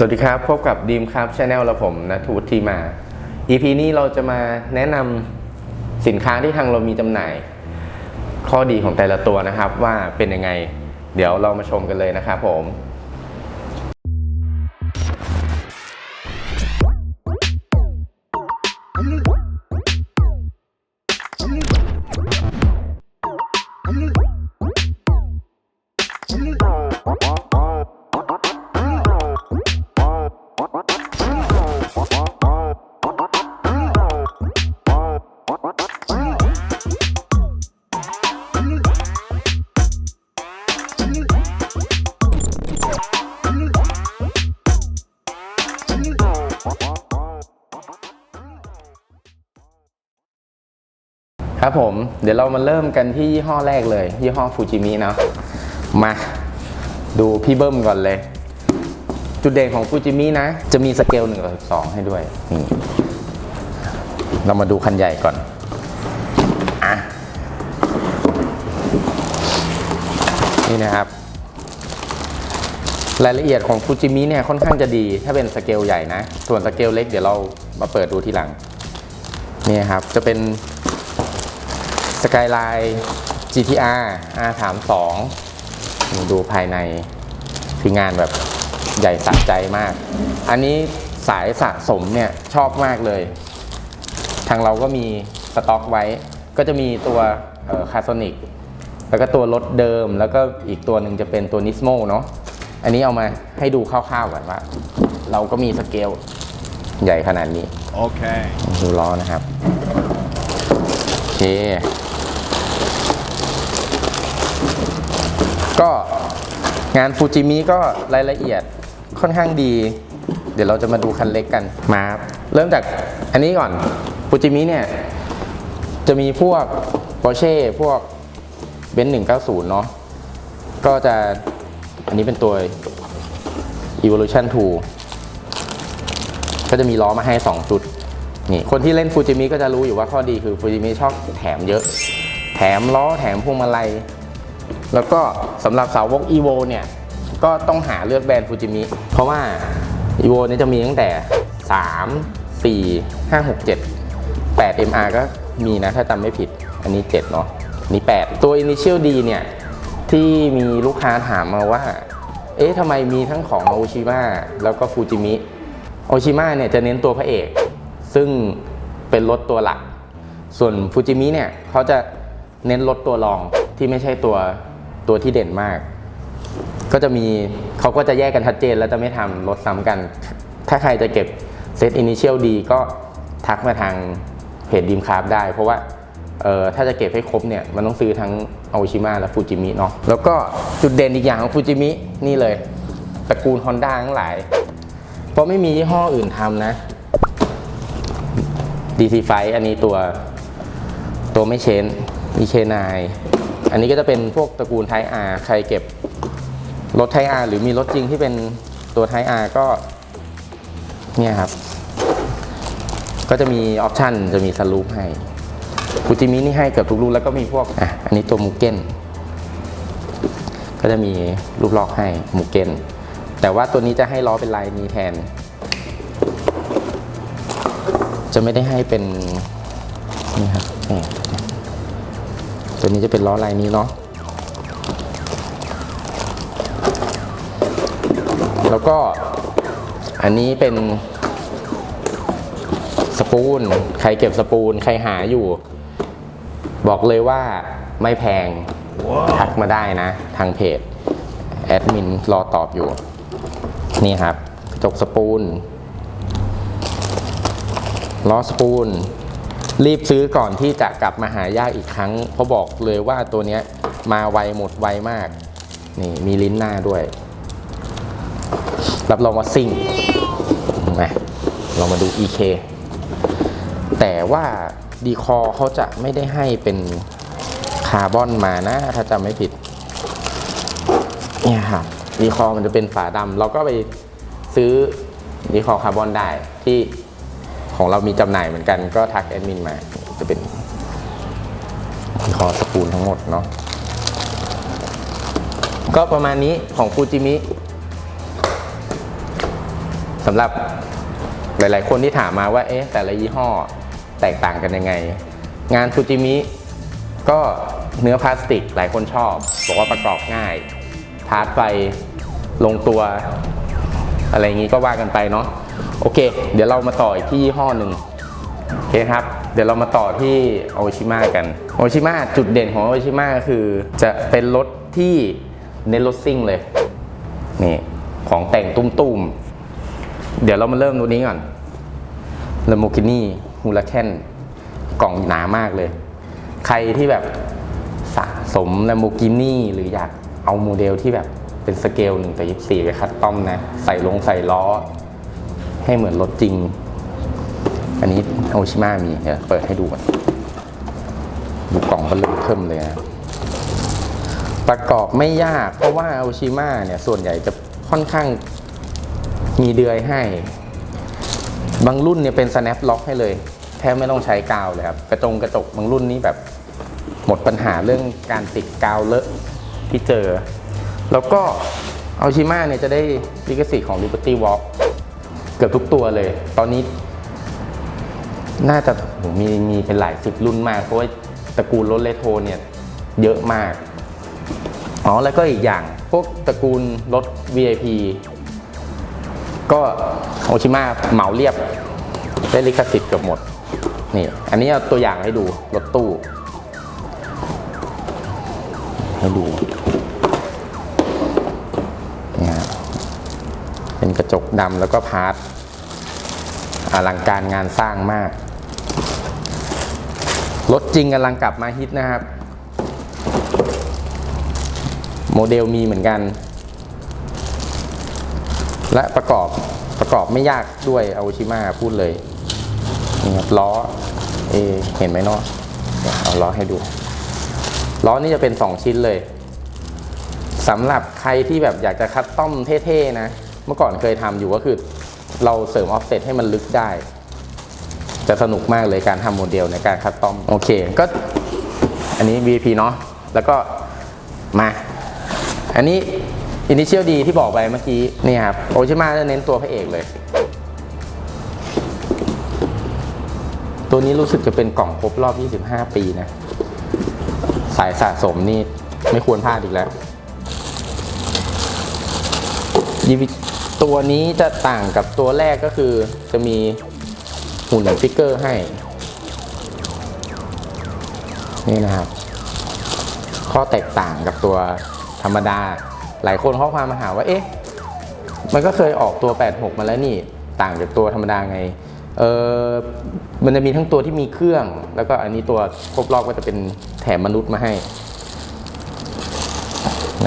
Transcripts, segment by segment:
สวัสดีครับ พบกับดีมครับชาแนลและผมนัทวุฒิทีมา EP นี้เราจะมาแนะนำสินค้าที่ทางเรามีจำหน่าย ข้อดีของแต่ละตัวนะครับว่าเป็นยังไง เดี๋ยวเรามาชมกันเลยนะครับผม เดี๋ยวเรามาเริ่มกันที่ยี่ห้อแรกเลย ยี่ห้อฟูจิมิเนาะมาดูพี่เบิ้มก่อนเลย จุดเด่นของฟูจิมินะ จะมีสเกล1ต่อ12 ให้ด้วยนี่เรามาดูคันใหญ่ก่อนอะนี่นะครับ รายละเอียดของฟูจิมิเนี่ยค่อนข้างจะดี ถ้าเป็นสเกลใหญ่นะ ส่วนสเกลเล็กเดี๋ยวเรามาเปิดดูทีหลังนี่ครับจะเป็น สกายไลน์ GTR R32 นี่ดูภายในคืองานแบบใหญ่สะใจมาก อันนี้สายสะสมเนี่ยชอบมากเลย ทางเราก็มีสต็อกไว้ ก็จะมีตัวคาร์โซนิกแล้วก็ตัวรถเดิมแล้วก็อีกตัวหนึ่งจะเป็นตัวนิสโมเนาะอันนี้เอามาให้ดูคร่าวๆก่อนว่า เราก็มีสเกลใหญ่ขนาดนี้ Okay. ดูล้อนะครับ โอเค ก็งานฟูจิมิก็รายละเอียดค่อนข้างดี เดี๋ยวเราจะมาดูคันเล็กกันมาครับเริ่มจากอันนี้ก่อนฟูจิมิเนี่ย จะมีพวก Porsche พวกเบนซ์190เนาะก็จะอันนี้เป็นตัว Evolution 2 ก็จะมีล้อมาให้ 2 ชุดนี่คนที่เล่นฟูจิมิก็จะรู้อยู่ว่าข้อดีคือฟูจิมิชอบแถมเยอะ แถมล้อแถมพวงมาลัย แล้วก็สำหรับสาวก EVO เนี่ย ก็ต้องหาเลือกแบรนด์ฟูจิมิ เพราะว่า EVO เนี่จะมีตั้งแต่ 3 4 5 6 7 8 MR ก็มีนะถ้าจำไม่ผิด อันนี้ 7 เนาะนี่ 8 ตัว Initial D เนี่ย ที่มีลูกค้าถามมาว่า เอ๊ะทำไมมีทั้งของโอชิม a แล้วก็ฟูจิมิโอชิม a เนี่ยจะเน้นตัวพระเอก ซึ่งเป็นรถตัวหลัก ส่วนฟูจิมิเนี่ยเขาจะเน้นรถตัวรองที่ไม่ใช่ตัว ตัวที่เด่นมาก ก็จะมีเขาก็จะแยกกันชัดเจน แล้วจะไม่ทำรถซ้ำกัน ถ้าใครจะเก็บเซตอินิเชียลดีก็ทักมาทางเพจดีมคราฟได้ เพราะว่าถ้าจะเก็บให้ครบเนี่ยมันต้องซื้อทั้งโอชิม a และฟูจิมิเนาะแล้วก็จุดเด่นอีกอย่างของฟูจิมินี่เลยตระกูล Honda ทั้งหลาย เพราะไม่มียี่ห้ออื่นทำนะ DC5 อันนี้ตัวตัวไม่เชน EK9 อันนี้ก็จะเป็นพวกตระกูล Type R ใครเก็บรถ Type R หรือมีรถจริงที่เป็นตัว Type R ก็เนี่ยครับ ก็จะมีออปชันจะมีสลูปให้ฟูจิมินี่ให้เกือบทุกรุ่นแล้วก็มีพวกอะอันนี้ตัวมูเก้นก็จะมีรูปลอกให้มูเก้นแต่ว่าตัวนี้จะให้ล้อเป็นลายนี้แทน จะไม่ได้ให้เป็นนี่ครับนี่ ตัวนี้จะเป็นล้อลายนี้เนาะแล้วก็อันนี้เป็นสปูน ใครเก็บสปูน ใครหาอยู่ บอกเลยว่าไม่แพง ทักมาได้นะ ทางเพจ แอดมินรอตอบอยู่ นี่ครับ จกสปูนล้อสปูน รีบซื้อก่อนที่จะกลับมาหายากอีกครั้ง เพราะบอกเลยว่าตัวนี้มาไวหมดไวมาก นี่มีลิ้นหน้าด้วย รับรองว่าซิ่งมาเรามาดู EK แต่ว่าดีคอเขาจะไม่ได้ให้เป็นคาร์บอนมานะ ถ้าจำไม่ผิด เนี่ยครับดีคอมันจะเป็นฝาดำเราก็ไปซื้อดีคอคาร์บอนได้ที่ ของเรามีจำหน่ายเหมือนกันก็ทักแอดมินมา จะเป็นดีคอสปูลทั้งหมดเนาะก็ประมาณนี้ของฟูจิมิสำหรับหลาย ๆ คนที่ถามมาว่าเอ๊ะแต่ละยี่ห้อแตกต่างกันยังไง งานฟูจิมิก็เนื้อพลาสติกหลายคนชอบ บอกว่าประกอบง่าย พาร์ทไฟลงตัว อะไรอย่างนี้ก็ว่ากันไปเนาะ โอเค เดี๋ยวเรามาต่ออีกที่ยี่ห้อหนึ่งโอเคครับ เดี๋ยวเรามาต่อที่โอชิม a กันโอชิม a จุดเด่นของโอชิม a ก็คือจะเป็นรถที่เน้นรถซิ่งเลย นี่ ของแต่งตุ้มๆ เดี๋ยวเรามาเริ่มตัวนี้ก่อน Lamborghini Huracan กล่องหนามากเลย ใครที่แบบสะสม Lamborghini หรืออยากเอาโมเดลที่แบบเป็นสเกล1ต่อ24ไปคัสตอมนะ ใส่ลงใส่ล้อ ให้เหมือนรถจริง อันนี้โอชิมามีเดี๋ยวเปิดให้ดูก่อนดูกล่องก็เริ่มเพิ่มเลยนะประกอบไม่ยากเพราะว่าโอชิมาเนี่ยส่วนใหญ่จะค่อนข้างมีเดือยให้ บางรุ่นเนี่ยเป็น snap lock ให้เลย แทบไม่ต้องใช้กาวเลยครับ กระจงกระจกบางรุ่นนี้แบบหมดปัญหาเรื่องการติดกาวเลอะที่เจอ แล้วก็เอาชิมาเนี่ยจะได้ลิขสิทธิ์ของ Liberty Walk เกือบทุกตัวเลย ตอนนี้ น่าจะโหมีมีเป็นหลายสิบรุ่นมาก เพราะว่าตระกูลรถเลโทรเนี่ยเยอะมาก อ๋อ แล้วก็อีกอย่าง พวกตระกูลรถ VIP ก็โอชิมาเหมาเรียบ ได้ลิขสิทธิ์เกือบหมด นี่ อันนี้เอาตัวอย่างให้ดู รถตู้ ให้ดูเนี่ยฮะ เป็นกระจกดำแล้วก็พาร์ทอลังการงานสร้างมาก รถจริงกำลังกลับมาฮิตนะครับ โมเดลมีเหมือนกัน และประกอบประกอบไม่ยากด้วยอาชิมาพูดเลยนี่ครับล้อเอเห็นไหมเนาะเอาล้อให้ดู ล้อนี่จะเป็น 2 ชิ้นเลยสำหรับใครที่แบบอยากจะคัสตอมเท่ๆนะ เมื่อก่อนเคยทำอยู่ก็คือ เราเสริมออฟเซตให้มันลึกได้ จะสนุกมากเลยการทำโมเดลในการคัสตอมโอเค ก็อันนี้ VP เนาะแล้วก็มา อันนี้ Initial D ที่บอกไปเมื่อกี้นี่ครับโอชิมาจะเน้นตัวพระเอกเลย ตัวนี้รู้สึกจะเป็นกล่องครบรอบ 25 ปีนะ สายสะสมนี่ไม่ควรพลาดอีกแล้ว DV ตัวนี้จะต่างกับตัวแรกก็คือจะมีหุ่นฟิกเกอร์ให้ นี่นะครับ ข้อแตกต่างกับตัวธรรมดา หลายคนข้อความมาหาว่า เอ๊ะ มันก็เคยออกตัว 86 มาแล้วนี่ ต่างจากตัวธรรมดาไง เออมันจะมีทั้งตัวที่มีเครื่อง แล้วก็อันนี้ตัวครบรอบก็จะเป็นแถมมนุษย์มาให้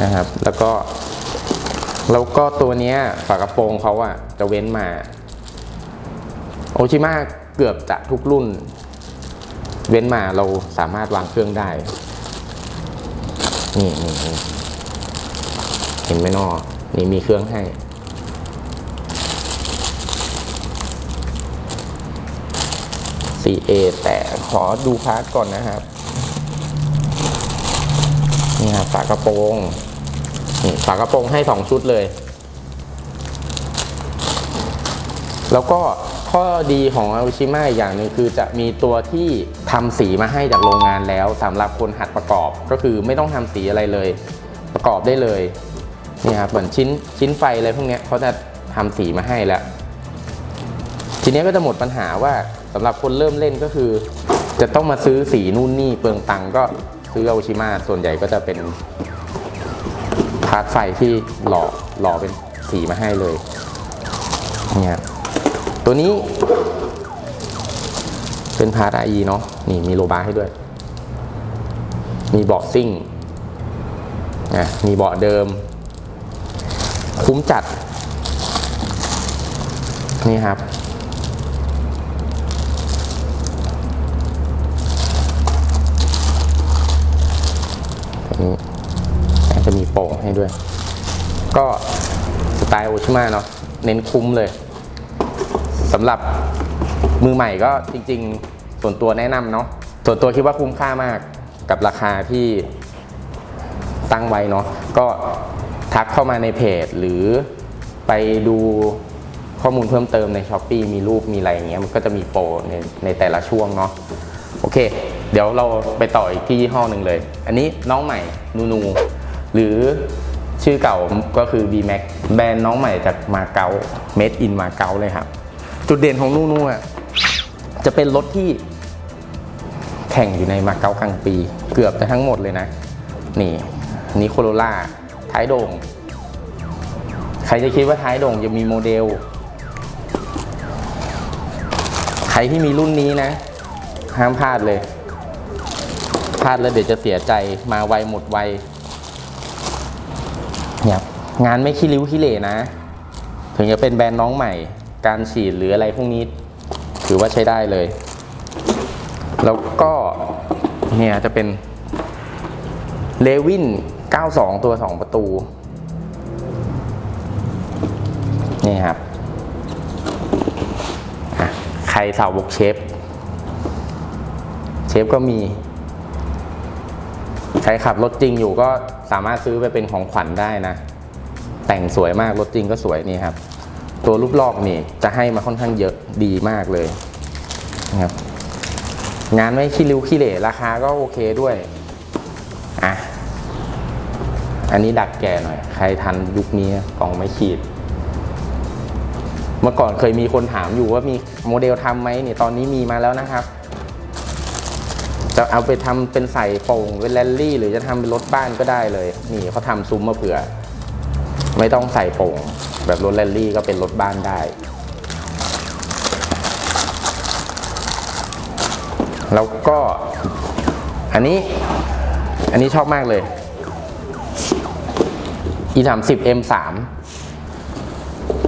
นะครับ แล้วก็ แล้วก็ตัวเนี้ยฝากระโปรงเขาอะจะเว้นมา โอชิมาเกือบจะทุกรุ่น เว้นมาเราสามารถวางเครื่องได้ นี่นี่เห็นไหมนอนี่มีเครื่องให้ 4A แต่ขอดูพาร์ทก่อนนะครับ นี่ครับฝากระโปรง ฝากระโปรงให้2ชุดเลย แล้วก็ข้อดีของอาชิม a อีกอย่างหนึ่งคือจะมีตัวที่ทำสีมาให้จากโรงงานแล้วสำหรับคนหัดประกอบก็คือไม่ต้องทำสีอะไรเลย ประกอบได้เลยนี่ครับเหมือนชิ้นชิ้นไฟอะไรพวกนี้เขาจะทำสีมาให้แล้ว ทีนี้ก็จะหมดปัญหาว่าสำหรับคนเริ่มเล่นก็คือ จะต้องมาซื้อสีนู่นนี่เปลืองตังก็ซื้ออาชิมาส่วนใหญ่ก็จะเป็น พาร์ทไฟที่หล่อหล่อเป็นสีมาให้เลยเนี่ยตัวนี้ เป็นพาร์ทไอเนาะนี่มีโลบาร์ให้ด้วย มีเบาะซิ่งนะมีเบาะเดิม คุ้มจัด นี่ครับนี้ จะมีโป่งให้ด้วย ก็สไตล์โอชิมาเนาะเน้นคุ้มเลยสำหรับมือใหม่ก็จริง ๆ ส่วนตัวแนะนำเนาะส่วนตัวคิดว่าคุ้มค่ามากกับราคาที่ตั้งไว้เนาะก็ทักเข้ามาในเพจ หรือไปดูข้อมูลเพิ่มเติมใน s h อ p e e มีรูปมีอะไรอย่างเงี้ยมันก็จะมีโปรในในแต่ละช่วงเนาะโอเค เดี๋ยวเราไปต่ออีกที่ยี่ห้อหนึ่งเลย อันนี้น้องใหม่นูนู หรือชื่อเก่าก็คือ B Max แบรนด์น้องใหม่จากมาเก๊า Made in มาเก๊าเลยครับ จุดเด่นของนูนูอะจะเป็นรถที่แข่งอยู่ในมาเก๊ากลางปี เกือบจะทั้งหมดเลยนะ นี่นนี้โคโรล่าท้ายโด่ง ใครจะคิดว่าท้ายโด่งจะมีโมเดล ใครที่มีรุ่นนี้นะ ห้ามพลาดเลย พลาดแล้วเดี๋ยวจะเสียใจมาไวหมดไว งานไม่ขี้ริ้วขี้เหร่นะ ถึงจะเป็นแบรนด์น้องใหม่ การฉีดหรืออะไรพวกนี้ ถือว่าใช้ได้เลย แล้วก็เนี่ยจะเป็นเลวิน 92 ตัว 2 ประตู นี่ครับ ใครสาวบกเชฟ เชฟก็มี ใครขับรถจริงอยู่ก็สามารถซื้อไปเป็นของขวัญได้นะ แต่งสวยมากรถจริงก็สวยนี่ครับ ตัวรูปลอกนี่จะให้มาค่อนข้างเยอะดีมากเลยนะครับงานไม่ขี้ริ้วขี้เหร่ราคาก็โอเคด้วยอะอันนี้ดักแก่หน่อย ใครทันยุคนี้กล่องไม่ขีด เมื่อก่อนเคยมีคนถามอยู่ว่ามีโมเดลทำไหมเนี่ยตอนนี้มีมาแล้วนะครับ จะเอาไปทำเป็นใส่โป่งเป็นแรลลี่ หรือจะทำเป็นรถบ้านก็ได้เลย นี่เขาทำซุ้มมาเผื่อ ไม่ต้องใส่โป่ง แบบรถแรลลี่ก็เป็นรถบ้านได้ แล้วก็อันนี้อันนี้ชอบมากเลย e 3 0 m 3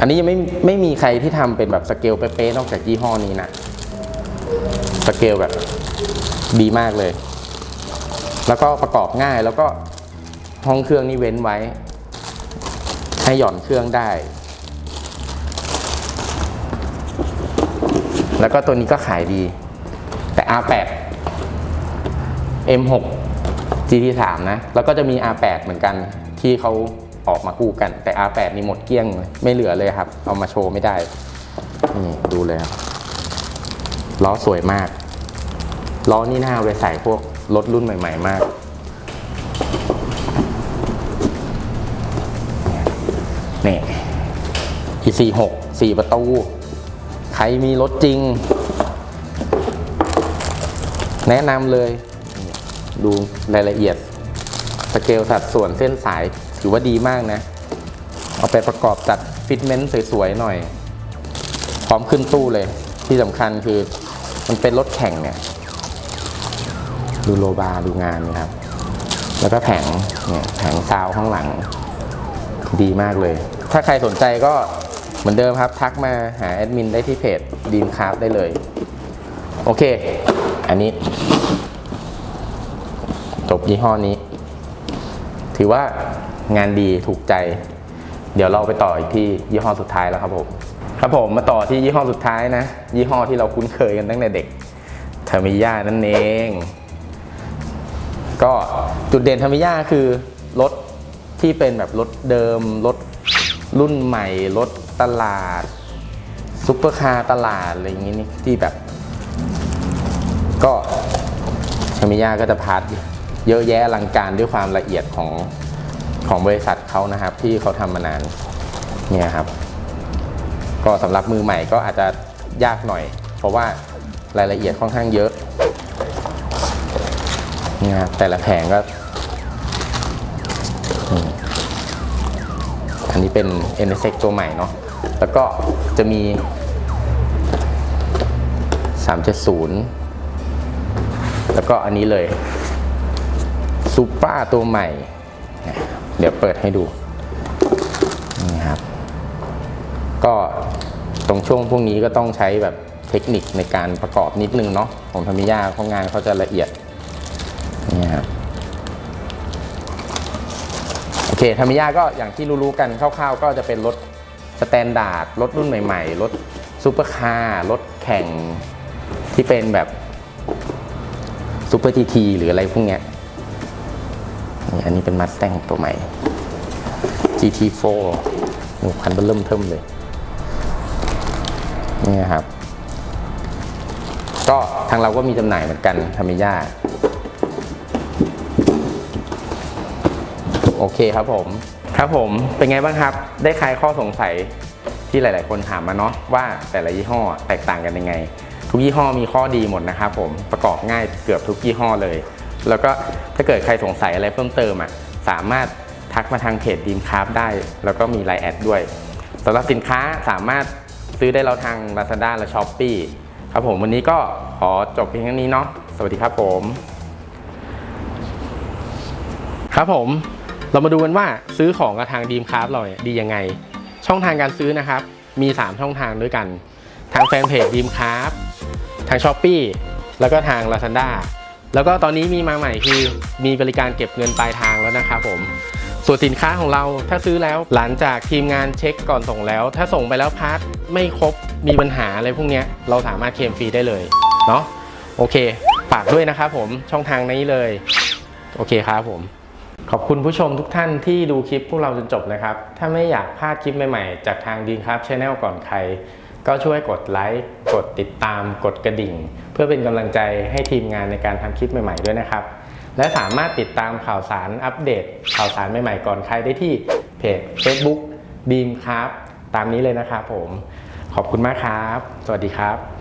อันนี้ยังไม่ไม่มีใครที่ทำเป็นแบบสเกลเป๊ะๆนอกจากยี่ห้อนี้นะสเกลแบบดีมากเลย แล้วก็ประกอบง่ายแล้วก็ห้องเครื่องนี่เว้นไว้ ให้หย่อนเครื่องได้ แล้วก็ตัวนี้ก็ขายดี แต่ R8 M6 GT3 นะ แล้วก็จะมี R8 เหมือนกันที่เขาออกมาคู่กัน แต่ R8 นี่หมดเกลี้ยงไม่เหลือเลยครับ เอามาโชว์ไม่ได้ นี่ดูเลยครับล้อสวยมาก ล้อนี่น่าเอาไปใส่พวกรถรุ่นใหม่ ๆ มาก นี่ E46 4ประตู ใครมีรถจริง แนะนำเลย ดูรายละเอียด สเกลสัดส่วนเส้นสายถือว่าดีมากนะ เอาไปประกอบจัดฟิตเมนต์สวยๆหน่อย พร้อมขึ้นตู้เลย ที่สำคัญคือมันเป็นรถแข่งเนี่ย ดูโลบาร์ดูงานนะครับ แล้วก็แผงเนี่ยแผงซาวข้างหลัง ดีมากเลย ถ้าใครสนใจก็เหมือนเดิมครับ ทักมาหาแอดมินได้ที่เพจดีมคราฟได้เลย โอเค อันนี้จบยี่ห้อนี้ ถือว่างานดีถูกใจ เดี๋ยวเราไปต่ออีกที่ยี่ห้อสุดท้ายแล้วครับผมครับผมมาต่อที่ยี่ห้อสุดท้ายนะ ยี่ห้อที่เราคุ้นเคยกันตั้งแต่เด็กเทอร์มิยานั่นเอง ก็จุดเด่นเทอร์มิยาคือรถที่เป็นแบบรถเดิมรถ รุ่นใหม่รถตลาดซุปเปอร์คาร์ตลาดอะไรอย่างนี้นี่ที่แบบ ก็เทอร์มิยาก็จะพาร์ทเยอะแยะอลังการด้วยความละเอียดของของบริษัทเขานะครับ ที่เขาทำมานานเนี่ยครับ ก็สำหรับมือใหม่ก็อาจจะยากหน่อย เพราะว่ารายละเอียดค่อนข้างเยอะนี่ยครับแต่ละแผงก็ อันนี้เป็น NSX ตัวใหม่เนาะ แล้วก็จะมี 370 แล้วก็อันนี้เลยซูปราตัวใหม่ เดี๋ยวเปิดให้ดู นี่ครับ ก็ตรงช่วงพวกนี้ก็ต้องใช้แบบเทคนิคในการประกอบนิดนึงเนาะของธรรมิยาเพราะงานเขาจะละเอียดนี่ครับ เคธรรมิยาก็อย่างที่รู้ๆกันคร่าวๆ ก็จะเป็นรถสแตนดาร์ดรถรุ่นใหม่ๆ รถซูเปอร์คาร์รถแข่งที่เป็นแบบซูเปอร์ทีทีหรืออะไรพวกเนี้ยนี่อันนี้เป็นมัส t ตงตัวใหม่ GT4 หนูคันเบอร์เริ่มเทิมเลย นี่ครับ ก็ทางเราก็มีจำหน่ายเหมือนกันทามิยา โอเคครับผม ครับผมเป็นไงบ้างครับ ได้คลายข้อสงสัยที่หลาย ๆ คนถามมาเนาะว่าแต่ละยี่ห้อแตกต่างกันยังไง ทุกยี่ห้อมีข้อดีหมดนะครับผมประกอบง่ายเกือบทุกยี่ห้อเลย แล้วก็ถ้าเกิดใครสงสัยอะไรเพิ่มเติมอะสามารถทักมาทางเพจดีมคราฟได้ แล้วก็มีไลน์แอดด้วยสำหรับสินค้าสามารถซื้อได้เราทาง Lazada และ s h อ p e e ครับผมวันนี้ก็ขอจบเพียงเท่านี้เนาะสวัสดีครับผม ครับผม เรามาดูกันว่าซื้อของกับทางดีมคราฟเราเนี่ยดียังไง ช่องทางการซื้อนะครับ มี 3 ช่องทางด้วยกัน ทางแฟนเพจดีมคราฟทาง s h อ p e e แล้วก็ทาง Lazada แล้วก็ตอนนี้มีมาใหม่คือมีบริการเก็บเงินปลายทางแล้วนะครับผมส่วนสินค้าของเราถ้าซื้อแล้วหลังจากทีมงานเช็คก่อนส่งแล้ว ถ้าส่งไปแล้วพาร์ทไม่ครบมีปัญหาอะไรพวกนี้เราสามารถเคลมฟรีได้เลยเนาะโอเค ฝากด้วยนะครับผมช่องทางนี้เลย โอเคครับผม ขอบคุณผู้ชมทุกท่านที่ดูคลิปพวกเราจนจบนะครับ ถ้าไม่อยากพลาดคลิปใหม่ๆ จากทางดีนครับช n แนลก่อนใคร ก็ช่วยกดไลค์ กดติดตาม กดกระดิ่ง เพื่อเป็นกำลังใจให้ทีมงานในการทำคลิปใหม่ๆด้วยนะครับ และสามารถติดตามข่าวสารอัปเดต ข่าวสารใหม่ๆก่อนใครได้ที่เพจ Facebook ดีมครับ ตามนี้เลยนะครับผม ขอบคุณมากครับ สวัสดีครับ